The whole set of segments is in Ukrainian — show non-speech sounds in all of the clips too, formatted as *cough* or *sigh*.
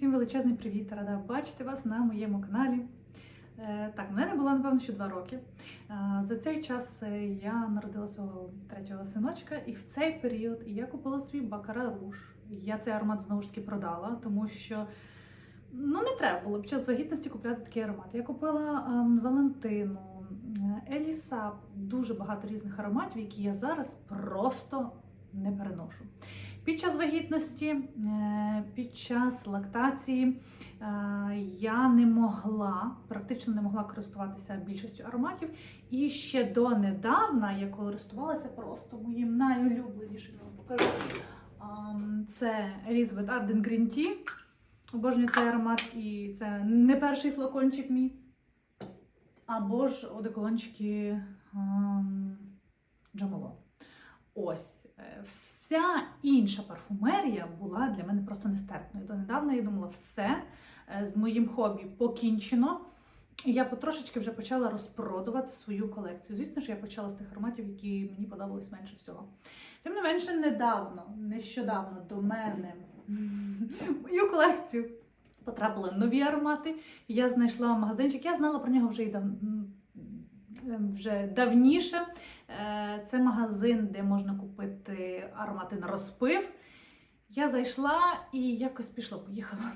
Всім величезний привіт! Рада бачити вас на моєму каналі. Е, Так, мене не було, напевно, ще два роки. Е, За цей час е, я народила свого третього синочка, і в цей період я купила свій бакара руш. Я цей аромат знову ж таки продала, тому що ну, не треба було під час вагітності купляти такий аромат. Я купила ем, Валентину, е, Еліса, дуже багато різних ароматів, які я зараз просто не переношу. Під час вагітності, е, під час лактації е, я не могла, практично не могла користуватися більшістю ароматів. І ще донедавна я користувалася просто моїм найулюбленішим покажу. Це Elizabeth Arden Green Tea. Обожнюю цей аромат, і це не перший флакончик мій. Або ж одеколончики ам, Джамоло. Ось. Е, Вся інша парфумерія була для мене просто нестерпною. Донедавна я думала, все е, з моїм хобі покінчено. І я потрошечки вже почала розпродувати свою колекцію. Звісно ж, я почала з тих ароматів, які мені подобались менше всього. Тим не менше, недавно, нещодавно до мене мою колекцію потрапили нові аромати. Я знайшла магазинчик, я знала про нього вже й дав... вже давніше. Е, Це магазин, де можна купити аромати на розпив. Я зайшла і якось пішло, поїхала.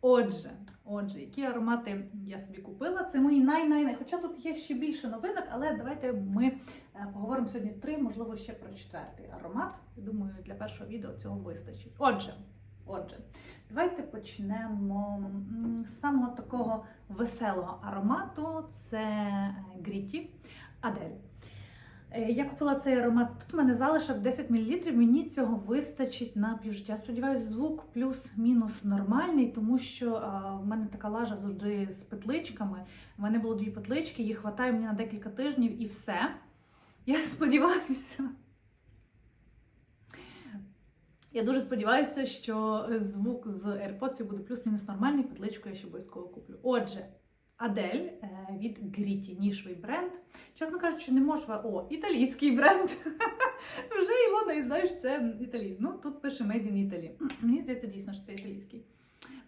Отже, отже, які аромати я собі купила? Це мої най-най-най. Хоча тут є ще більше новинок, але давайте ми е, поговоримо сьогодні три, можливо, ще про четвертий аромат. Думаю, для першого відео цього вистачить. Отже, отже, давайте почнемо з самого такого веселого аромату. Це е, Гріті Адель. Е, Я купила цей аромат. Тут у мене залишок 10 мл. Мені цього вистачить на півжиття. Сподіваюсь, звук плюс-мінус нормальний, тому що в мене така лажа завжди з петличками. У мене було дві петлички, їх вистачає мені на декілька тижнів і все. Я *laughs* сподіваюся. Я дуже сподіваюся, що звук з AirPods буде плюс-мінус нормальний. Петличку я ще обов'язково куплю. Отже, Адель е, від Гріті, нішовий бренд. Чесно кажучи, не можу. О, італійський бренд. *laughs* Вже Ілона, і знаєш, це італійський. Ну, тут пише Made in Italy. *clears throat* Мені здається, дійсно, що це італійський.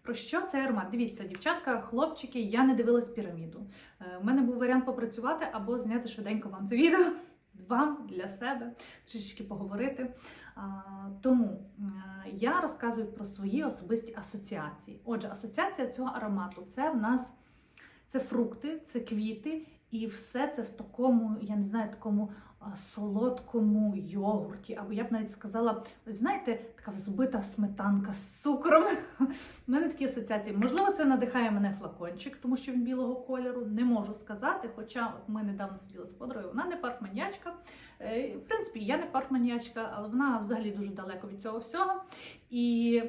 Про що цей аромат? Дивіться, дівчатка, хлопчики, я не дивилась піраміду. У мене був варіант попрацювати або зняти швиденько вам це відео. Вам для себе трішечки поговорити. Тому я розказую про свої особисті асоціації. Отже, асоціація цього аромату це в нас це фрукти, це квіти, і все це в такому, я не знаю, такому солодкому йогурті. Або я б навіть сказала, знаєте, така взбита сметанка з цукром. *laughs* У мене такі асоціації. Можливо, це надихає мене флакончик, тому що він білого кольору. Не можу сказати. Хоча от ми недавно сиділи з подругою, вона не парфманіячка. Е, В принципі, я не парфманіячка, але вона взагалі дуже далеко від цього всього. І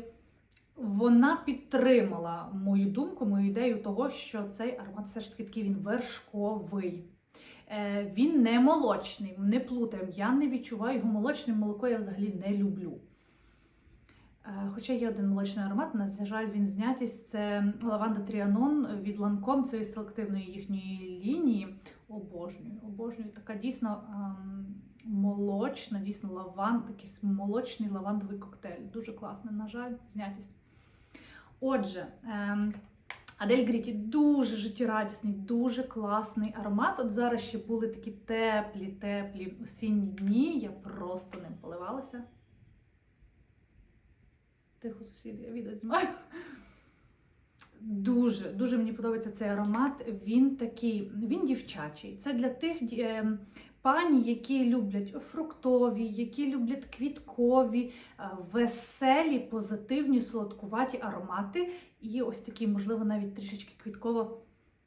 вона підтримала мою думку, мою ідею того, що цей аромат все ж таки такий він вершковий. Е, Він не молочний, не плутаємо. Я не відчуваю його молочним молоко, я взагалі не люблю. Е, Хоча є один молочний аромат, на жаль, він знятість це лаванда Тріанон від Ланком цієї селективної їхньої лінії. Обожнюю, обожнюю. Така дійсно ем, молочна, дійсно лаван, такий молочний лавандовий коктейль. Дуже класний, на жаль, знятість. Отже, ем, Адель Гріті дуже життєрадісний, дуже класний аромат. От зараз ще були такі теплі, теплі осінні дні. Я просто ним поливалася. Тихо, сусіди, я відео знімаю. Дуже, дуже мені подобається цей аромат. Він такий, він дівчачий. Це для тих е, пані, які люблять фруктові, які люблять квіткові, е, веселі, позитивні, солодкуваті аромати. І ось такі, можливо, навіть трішечки квітково,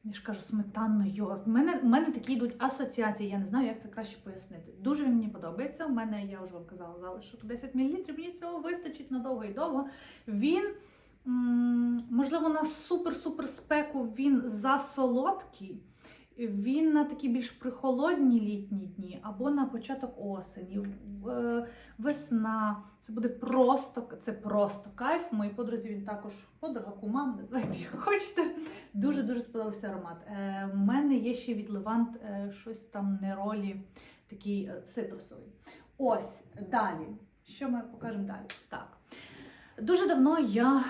я ж кажу, сметанно йогурт. У мене, у мене такі йдуть асоціації, я не знаю, як це краще пояснити. Дуже він мені подобається. У мене, я вже вам казала, залишок 10 мл. Мені цього вистачить надовго і довго. Він, можливо, на супер-супер спеку він засолодкий. Він на такі більш прихолодні літні дні або на початок осені, е, весна. Це буде просто, це просто кайф. Моїй подрузі він також подруга, кума, *laughs* називайте як хочете. Дуже дуже сподобався аромат. Е, У мене є ще від Левант е, щось там неролі, такий е, цитрусовий. Ось далі. Що ми покажемо далі? Так. Дуже давно я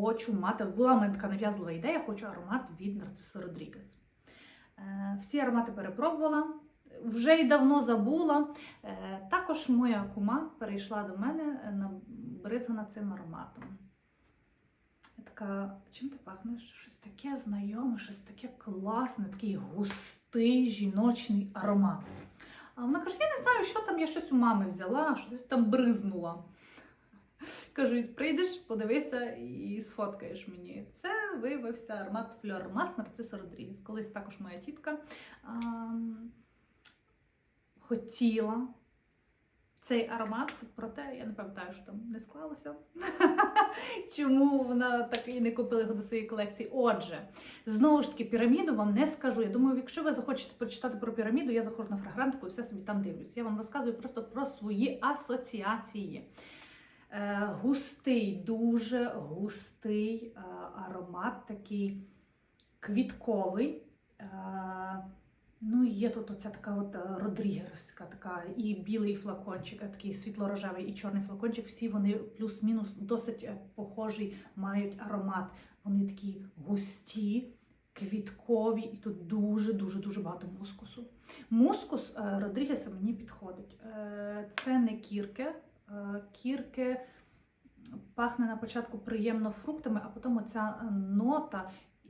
хочу мати, була в мене така нав'язлива ідея, хочу аромат від Нарцисо Родрігес. Е, Всі аромати перепробувала, вже й давно забула. Е, Також моя кума перейшла до мене е, цим ароматом. Я така, чим ти пахнеш? Щось таке знайоме, щось таке класне, такий густий жіночний аромат. А вона каже: я не знаю, що там, я щось у мами взяла, щось там бризнула. Кажу, прийдеш, подивися і сфоткаєш мені. Це виявився аромат Фльор Мас Нарцисо Родрігес. Колись також моя тітка ам, хотіла цей аромат, проте я не пам'ятаю, що там не склалося. *laughs* Чому вона так і не купила його до своєї колекції? Отже, знову ж таки, піраміду вам не скажу. Я думаю, якщо ви захочете почитати про піраміду, я заходжу на фрагрантику і все собі там дивлюсь. Я вам розказую просто про свої асоціації. Е, густий, дуже густий е, аромат, такий квітковий. Е, ну, є тут оця така от родрігерська, така і білий флакончик, такий світло-рожевий і чорний флакончик. Всі вони плюс-мінус досить похожий мають аромат. Вони такі густі, квіткові, і тут дуже-дуже дуже багато мускусу. Мускус Родрігеса мені підходить. Це не кірке. Е, Кірки пахне на початку приємно фруктами, а потім оця нота, е,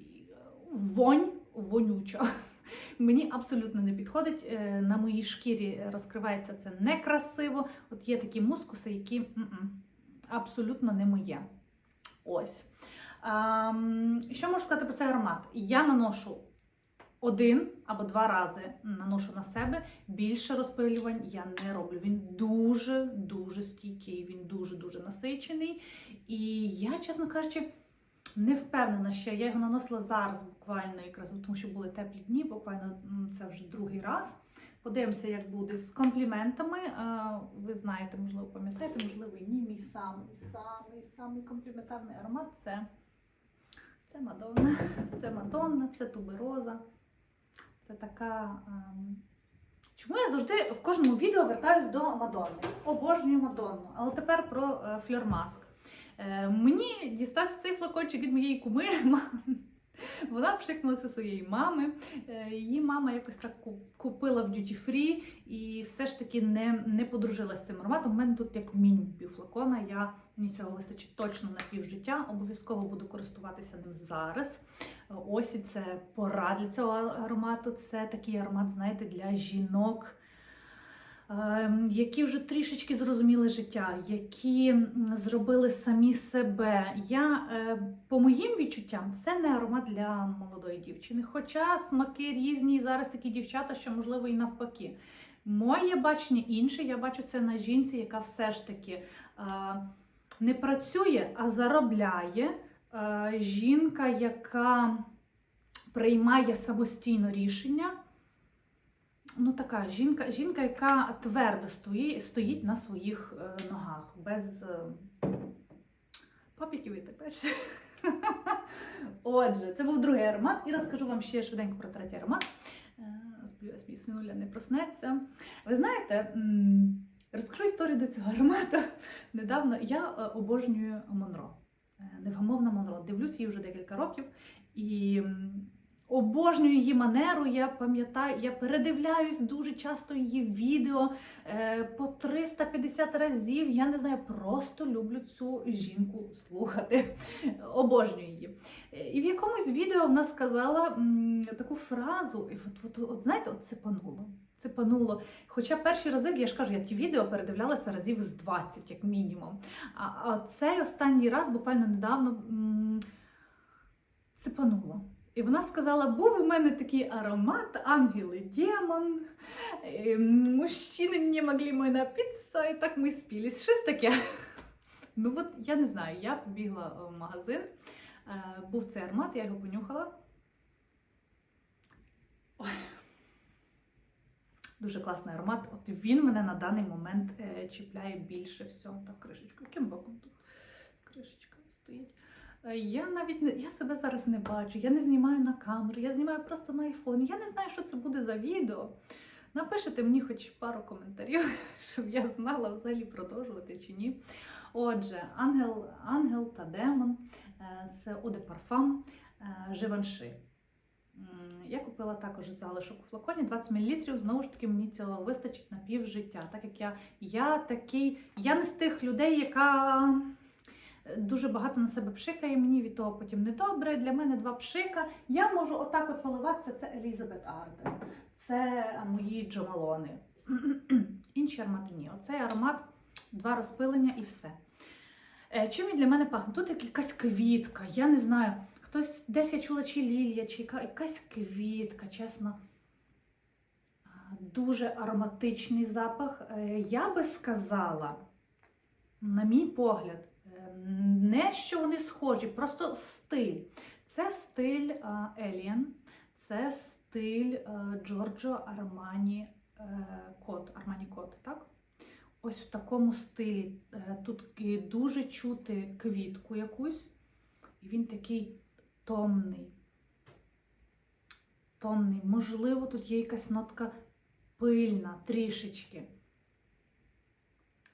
вонь вонюча. *laughs* Мені абсолютно не підходить. Е, На моїй шкірі розкривається це некрасиво. От є такі мускуси, які абсолютно не моє. Ось. Що можу сказати про цей аромат? Я наношу один або два рази наношу на себе. Більше розпилювань я не роблю. Він дуже дуже стійкий, він дуже дуже насичений. І я, чесно кажучи, не впевнена, що я його наносила зараз буквально, якраз тому що були теплі дні, буквально це вже другий раз. Подивимося, як буде з компліментами. Е, Ви знаєте, можливо, пам'ятаєте, можливо, ні. Мій самий, самий, самий компліментарний аромат це, це Мадонна. Це Мадонна, це тубероза. Це така. ем, Чому я завжди в кожному відео вертаюсь до Мадонни? Обожнюю Мадонну. Але тепер про е, фльормаск. Е, мені дістався цей флакончик від моєї куми. Вона пшикнулася своєї мами. Е, Її мама якось так купила в Duty Free і все ж таки не, не подружилася з цим ароматом. У мене тут як мінімум пів флакона. Я, мені цього вистачить точно на пів життя. Обов'язково буду користуватися ним зараз. Е, Ось і це пора для цього аромату. Це такий аромат, знаєте, для жінок. Ем, Які вже трішечки зрозуміли життя, які зробили самі себе. Я е, по моїм відчуттям це не аромат для молодої дівчини. Хоча смаки різні, зараз такі дівчата, що можливо і навпаки. Моє бачення інше, я бачу це на жінці, яка все ж таки е, не працює, а заробляє. Е, жінка, яка приймає самостійно рішення. Ну, така жінка, жінка, яка твердо стоїть, стоїть на своїх е, ногах, без е, папіків і далі. *laughs* Отже, це був другий аромат, і розкажу вам ще швиденько про третій аромат. Е, Сподіваюсь, синуля не проснеться. Ви знаєте, розкажу історію до цього аромату. *laughs* Недавно я обожнюю Монро. Невгамовна Монро. Дивлюсь її вже декілька років і обожнюю її манеру. Я пам'ятаю, я передивляюсь дуже часто її відео е, по 350 разів. Я не знаю, просто люблю цю жінку слухати. Обожнюю її. Е, І в якомусь відео вона сказала м, таку фразу, і от, от, от знаєте, от це пануло. Це пануло. Хоча перші рази, я ж кажу, я ті відео передивлялася разів з 20, як мінімум. А, а цей останній раз, буквально недавно, м, це пануло. І вона сказала: був у мене такий аромат, ангел і демон, ем, мужчини не могли мене напитися, і так ми спілись. Щось таке. Ну от я не знаю, я побігла в магазин, е, був цей аромат, я його понюхала. Ой. Дуже класний аромат. От він мене на даний момент е, чіпляє більше всього. Так, кришечка. Яким боком тут кришечка стоїть? Е, Я навіть не я себе зараз не бачу, я не знімаю на камеру, я знімаю просто на айфон. Я не знаю, що це буде за відео. Напишите мені хоч пару коментарів, *laughs* щоб я знала взагалі продовжувати чи ні. Отже, ангел, ангел та демон е, це de Parfum е, Живанши. Я купила також залишок у флаконі 20 мл. Знову ж таки, мені цього вистачить на пів життя. Так як я, я такий, я не з тих людей, яка дуже багато на себе пшикає, мені від того потім недобре. Для мене два пшика. Я можу отак от поливатися. Це Елізабет Арден, це мої Джомалони. *clears throat* Інші аромати ні. Оцей аромат, два розпилення і все. Е, Чим він для мене пахне? Тут якась квітка, я не знаю. Хтось десь я чула, чи лілія, чи якась квітка, чесно. Дуже ароматичний запах. Е, Я би сказала, на мій погляд, не що вони схожі, просто стиль. Це стиль а, Alien, це стиль е, Джорджо Армані Кот. Армані Кот, так? Ось в такому стилі. Е, Тут дуже чути квітку якусь, і він такий томний. Томний. Можливо, тут є якась нотка пильна, трішечки.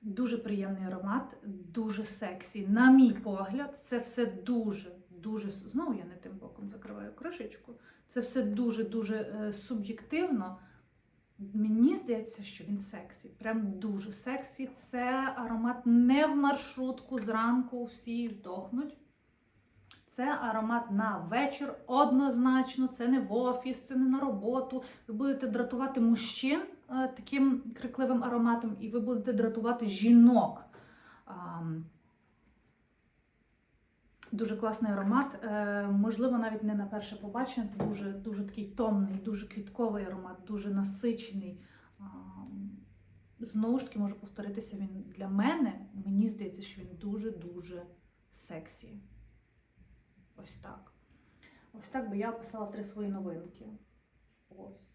Дуже приємний аромат, дуже сексі. На мій погляд, це все дуже, дуже. Знову я не тим боком закриваю кришечку. Це все дуже-дуже е, суб'єктивно. Мені здається, що він сексі. Прям дуже сексі. Це аромат не в маршрутку зранку всі здохнуть. Це аромат на вечір однозначно. Це не в офіс, це не на роботу. Ви будете дратувати мужчин е, таким крикливим ароматом, і ви будете дратувати жінок. Дуже класний аромат. Е, можливо, навіть не на перше побачення. Дуже, дуже такий томний, дуже квітковий аромат, дуже насичений. Знову ж таки, можу повторитися, він для мене, мені здається, що він дуже-дуже сексі. Ось так. Ось так би я описала три свої новинки. Ось.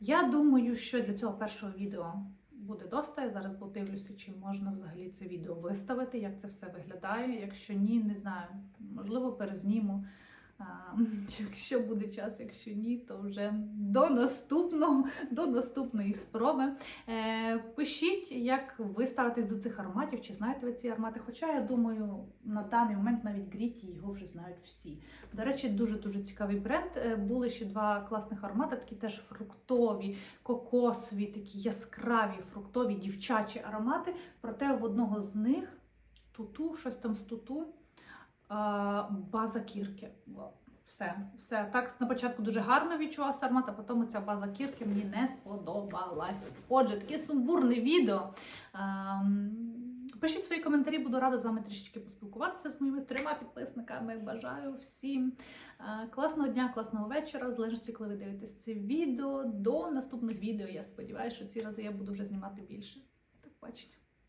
Я думаю, що для цього першого відео буде доста. Я зараз подивлюся, чи можна взагалі це відео виставити, як це все виглядає. Якщо ні, не знаю. Можливо, перезніму. *laughs* Якщо буде час, якщо ні, то вже до наступного, до наступної спроби. Е, пишіть, як ви ставитесь до цих ароматів, чи знаєте ви ці аромати. Хоча я думаю, на даний момент навіть Гріті його вже знають всі. До речі, дуже дуже цікавий бренд. Е, Були ще два класних аромати, такі теж фруктові, кокосові, такі яскраві, фруктові, дівчачі аромати. Проте в одного з них туту, щось там з туту. База кірки. Все, все. Так на початку дуже гарно відчувався аромат, а потім ця база кірки мені не сподобалась. Отже, таке сумбурне відео. Ем, Пишіть свої коментарі, буду рада з вами трішечки поспілкуватися з моїми трьома підписниками. Бажаю всім е, класного дня, класного вечора, залежності, коли ви дивитесь це відео. До наступних відео. Я сподіваюся, що ці рази я буду вже знімати більше. До побачення.